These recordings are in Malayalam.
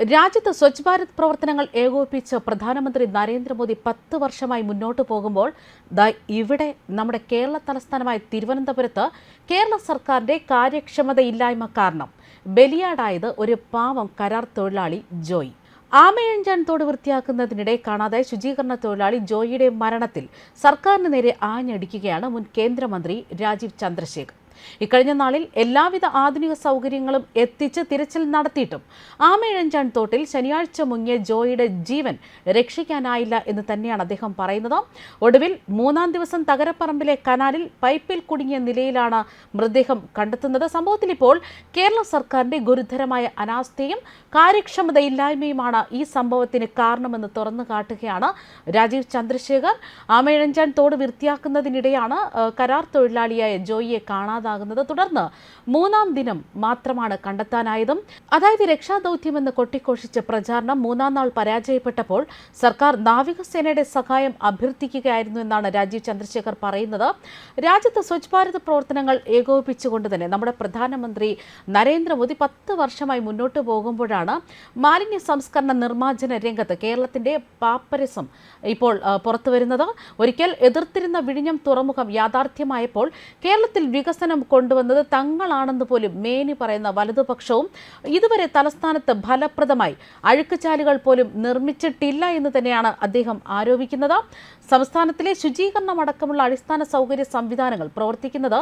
രാജ്യത്ത് സ്വച്ഛ് ഭാരത് പ്രവർത്തനങ്ങൾ ഏകോപിപ്പിച്ച് പ്രധാനമന്ത്രി നരേന്ദ്രമോദി പത്ത് വർഷമായി മുന്നോട്ട് പോകുമ്പോൾ ദാ ഇവിടെ നമ്മുടെ കേരള തലസ്ഥാനമായ തിരുവനന്തപുരത്ത് കേരള സർക്കാരിന്റെ കാര്യക്ഷമതയില്ലായ്മ കാരണം ബലിയാടായത് ഒരു പാവം കരാർ തൊഴിലാളി ജോയ്. ആമയഞ്ചാൻ തോട് വൃത്തിയാക്കുന്നതിനിടെ കാണാതെ ശുചീകരണ തൊഴിലാളി ജോയിയുടെ മരണത്തിൽ സർക്കാരിന് നേരെ ആഞ്ഞടിക്കുകയാണ് മുൻ കേന്ദ്രമന്ത്രി രാജീവ് ചന്ദ്രശേഖർ. ഇക്കഴിഞ്ഞ നാളിൽ എല്ലാവിധ ആധുനിക സൗകര്യങ്ങളും എത്തിച്ച് തിരച്ചിൽ നടത്തിയിട്ടും ആമയിഴഞ്ചാൻ തോട്ടിൽ ശനിയാഴ്ച മുങ്ങിയ ജോയിയുടെ ജീവൻ രക്ഷിക്കാനായില്ല എന്ന് തന്നെയാണ് അദ്ദേഹം പറയുന്നത്. ഒടുവിൽ മൂന്നാം ദിവസം തകരപ്പറമ്പിലെ കനാലിൽ പൈപ്പിൽ കുടുങ്ങിയ നിലയിലാണ് മൃതദേഹം കണ്ടെത്തുന്നത്. സംഭവത്തിൽ ഇപ്പോൾ കേരള സർക്കാരിന്റെ ഗുരുതരമായ അനാസ്ഥയും കാര്യക്ഷമതയില്ലായ്മയുമാണ് ഈ സംഭവത്തിന് കാരണമെന്ന് തുറന്നു കാട്ടുകയാണ് രാജീവ് ചന്ദ്രശേഖർ. ആമയിഴഞ്ചാൻ തോട് വൃത്തിയാക്കുന്നതിനിടെയാണ് കരാർ തൊഴിലാളിയായ ജോയിയെ കാണാതാകുന്നത് തുടർന്ന് മൂന്നാം ദിനം മാത്രമാണ് കണ്ടെത്താനായതും. അതായത് രക്ഷാദൌത്യമെന്ന് കൊട്ടിഘോഷിച്ച പ്രചാരണം മൂന്നാം നാൾ പരാജയപ്പെട്ടപ്പോൾ സർക്കാർ നാവികസേനയുടെ സഹായം അഭ്യർത്ഥിക്കുകയായിരുന്നു എന്നാണ് രാജീവ് ചന്ദ്രശേഖർ പറയുന്നത്. രാജ്യത്ത് സ്വച്ഛ് ഭാരത് പ്രവർത്തനങ്ങൾ ഏകോപിപ്പിച്ചുകൊണ്ട് തന്നെ നമ്മുടെ പ്രധാനമന്ത്രി നരേന്ദ്രമോദി പത്ത് വർഷമായി മുന്നോട്ട് പോകുമ്പോഴാണ് മാലിന്യ സംസ്കരണ നിർമ്മാർജന രംഗത്ത് കേരളത്തിന്റെ പാപ്പരസം ഇപ്പോൾ പുറത്തുവരുന്നത്. ഒരിക്കൽ എതിർത്തിരുന്ന വിഴിഞ്ഞം തുറമുഖം യാഥാർത്ഥ്യമായപ്പോൾ കേരളത്തിൽ വികസനം കൊണ്ടുവന്നത് തങ്ങളാണെന്ന് പോലും മേനി പറയുന്ന വലതുപക്ഷവും ഇതുവരെ തലസ്ഥാനത്ത് ഫലപ്രദമായി അഴുക്കുചാലുകൾ പോലും നിർമ്മിച്ചിട്ടില്ല എന്ന് തന്നെയാണ് അദ്ദേഹം ആരോപിക്കുന്നത്. സംസ്ഥാനത്തിലെ ശുചീകരണം അടക്കമുള്ള അടിസ്ഥാന സൗകര്യ സംവിധാനങ്ങൾ പ്രവർത്തിക്കുന്നത്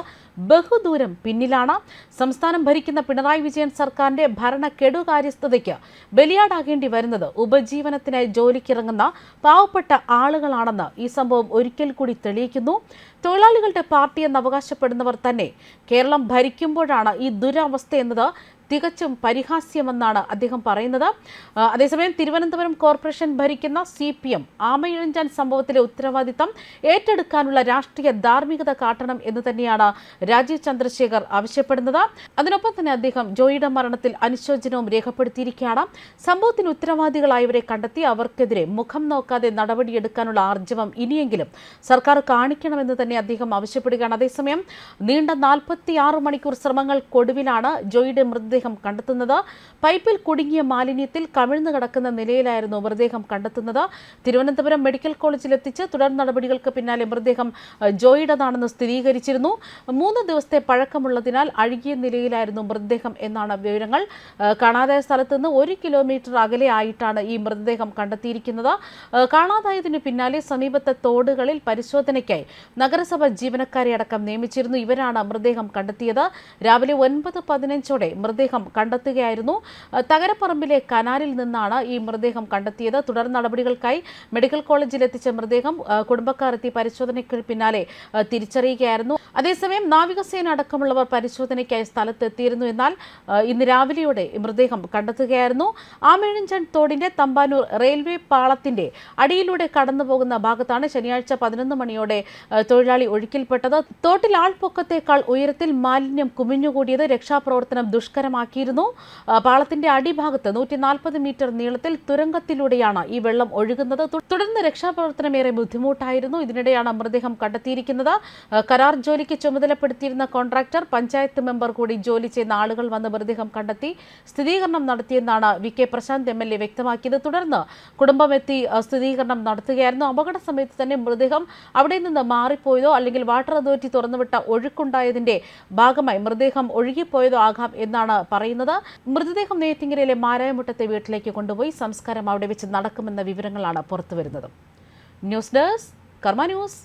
ബഹുദൂരം പിന്നിലാണ്. സംസ്ഥാനം ഭരിക്കുന്ന പിണറായി വിജയൻ സർക്കാരിന്റെ ഭരണ കെടുകാര്യസ്ഥതയ്ക്ക് ബലിയാടാകേണ്ടി വരുന്നത് ഉപജീവനത്തിനായി ജോലിക്കിറങ്ങുന്ന പാവപ്പെട്ട ആളുകളാണെന്ന് ഈ സംഭവം ഒരിക്കൽ കൂടി തെളിയിക്കുന്നു. തൊഴിലാളികളുടെ പാർട്ടി എന്നവകാശപ്പെടുന്നവർ തന്നെ കേരളം ഭരിക്കുമ്പോഴാണ് ഈ ദുരവസ്ഥ എന്നത് തികച്ചും പരിഹാസ്യമെന്നാണ് അദ്ദേഹം പറയുന്നത്. അതേസമയം തിരുവനന്തപുരം കോർപ്പറേഷൻ ഭരിക്കുന്ന സി പി എം ആമയിഴഞ്ചാൻ സംഭവത്തിലെ ഉത്തരവാദിത്തം ഏറ്റെടുക്കാനുള്ള രാഷ്ട്രീയ ധാർമ്മികത കാട്ടണം എന്ന് തന്നെയാണ് രാജീവ് ചന്ദ്രശേഖർ ആവശ്യപ്പെടുന്നത്. അതിനൊപ്പം തന്നെ അദ്ദേഹം ജോയിയുടെ മരണത്തിൽ അനുശോചനവും രേഖപ്പെടുത്തിയിരിക്കുകയാണ്. സംഭവത്തിന് ഉത്തരവാദികളായവരെ കണ്ടെത്തി അവർക്കെതിരെ മുഖം നോക്കാതെ നടപടിയെടുക്കാനുള്ള ആർജവം ഇനിയെങ്കിലും സർക്കാർ കാണിക്കണമെന്ന് തന്നെ അദ്ദേഹം ആവശ്യപ്പെടുകയാണ്. അതേസമയം നീണ്ട നാൽപ്പത്തി മണിക്കൂർ ശ്രമങ്ങൾക്കൊടുവിലാണ് ജോയിയുടെ മൃതദേഹം കണ്ടെത്തുന്നത്. പൈപ്പിൽ കുടുങ്ങിയ മാലിന്യത്തിൽ കമിഴ്ന്നു കിടക്കുന്ന നിലയിലായിരുന്നു മൃതദേഹം കണ്ടെത്തുന്നത്. തിരുവനന്തപുരം മെഡിക്കൽ കോളേജിൽ എത്തിച്ച് തുടർ നടപടികൾക്ക് പിന്നാലെ മൃതദേഹം ജോയിയുടേതാണെന്ന് സ്ഥിരീകരിച്ചിരുന്നു. മൂന്ന് ദിവസത്തെ പഴക്കമുള്ളതിനാൽ അഴുകിയ നിലയിലായിരുന്നു മൃതദേഹം എന്നാണ് വിവരങ്ങൾ. കാണാതായ സ്ഥലത്ത് നിന്ന് ഒരു കിലോമീറ്റർ അകലെ ആയിട്ടാണ് ഈ മൃതദേഹം കണ്ടെത്തിയിരിക്കുന്നത്. കാണാതായതിനു പിന്നാലെ സമീപത്തെ തോടുകളിൽ പരിശോധനയ്ക്കായി നഗരസഭ ജീവനക്കാരെ അടക്കം നിയമിച്ചിരുന്നു. ഇവരാണ് മൃതദേഹം കണ്ടെത്തിയത്. രാവിലെ ഒൻപത് പതിനഞ്ചോടെ മൃതദേഹം കണ്ടെത്തുകയായിരുന്നു. അഹ്, തകരപ്പറമ്പിലെ കനാലിൽ നിന്നാണ് ഈ മൃതദേഹം കണ്ടെത്തിയത്. തുടർ നടപടികൾക്കായി മെഡിക്കൽ കോളേജിൽ എത്തിച്ച മൃതദേഹം കുടുംബക്കാർ എത്തി പരിശോധനയ്ക്ക് പിന്നാലെ തിരിച്ചറിയുകയായിരുന്നു. അതേസമയം നാവികസേന അടക്കമുള്ളവർ പരിശോധനയ്ക്കായി സ്ഥലത്തെത്തിയിരുന്നു. എന്നാൽ ഇന്ന് രാവിലെയോടെ മൃതദേഹം കണ്ടെത്തുകയായിരുന്നു. ആമേഴഞ്ചൻ തോടിന്റെ തമ്പാനൂർ റെയിൽവേ പാളത്തിന്റെ അടിയിലൂടെ കടന്നു പോകുന്ന ഭാഗത്താണ് ശനിയാഴ്ച പതിനൊന്ന് മണിയോടെ തൊഴിലാളി ഒഴുക്കിൽപ്പെട്ടത്. തോട്ടിൽ ആൾപ്പൊക്കത്തേക്കാൾ ഉയരത്തിൽ മാലിന്യം കുമിഞ്ഞുകൂടിയത് രക്ഷാപ്രവർത്തനം ദുഷ്കരമാക്കിയിരുന്നു. പാളത്തിന്റെ അടിഭാഗത്ത് നൂറ്റി നാൽപ്പത് മീറ്റർ നീളത്തിൽ തുരങ്കത്തിലൂടെയാണ് ഈ വെള്ളം ഒഴുകുന്നത്. തുടർന്ന് രക്ഷാപ്രവർത്തനം ഏറെ ബുദ്ധിമുട്ടായിരുന്നു. ഇതിനിടെയാണ് മൃതദേഹം കണ്ടെത്തിയിരിക്കുന്നത്. കരാർ കരാർ ജോലിക്ക് ചുമതലപ്പെടുത്തിയിരുന്ന കോൺട്രാക്ടർ പഞ്ചായത്ത് മെമ്പർ കൂടി ജോലി ചെയ്യുന്ന ആളുകൾ വന്ന് മൃതദേഹം കണ്ടെത്തി സ്ഥിരീകരണം നടത്തിയെന്നാണ് V K Prashanth M L A വ്യക്തമാക്കിയത്. തുടർന്ന് കുടുംബമെത്തി സ്ഥിരീകരണം നടത്തുകയായിരുന്നു. അപകട സമയത്ത് തന്നെ മൃതദേഹം അവിടെ നിന്ന് മാറിപ്പോയതോ അല്ലെങ്കിൽ വാട്ടർ അതോറിറ്റി തുറന്നുവിട്ട ഒഴുക്കുണ്ടായതിന്റെ ഭാഗമായി മൃതദേഹം ഒഴുകിപ്പോയതോ ആകാം എന്നാണ് പറയുന്നത്. മൃതദേഹം നെയ്ത്തിങ്ങരയിലെ മാരായമുട്ടത്തെ വീട്ടിലേക്ക് കൊണ്ടുപോയി സംസ്കാരം അവിടെ വെച്ച് നടക്കുമെന്ന വിവരങ്ങളാണ് പുറത്തുവരുന്നത്. News desk Karma news.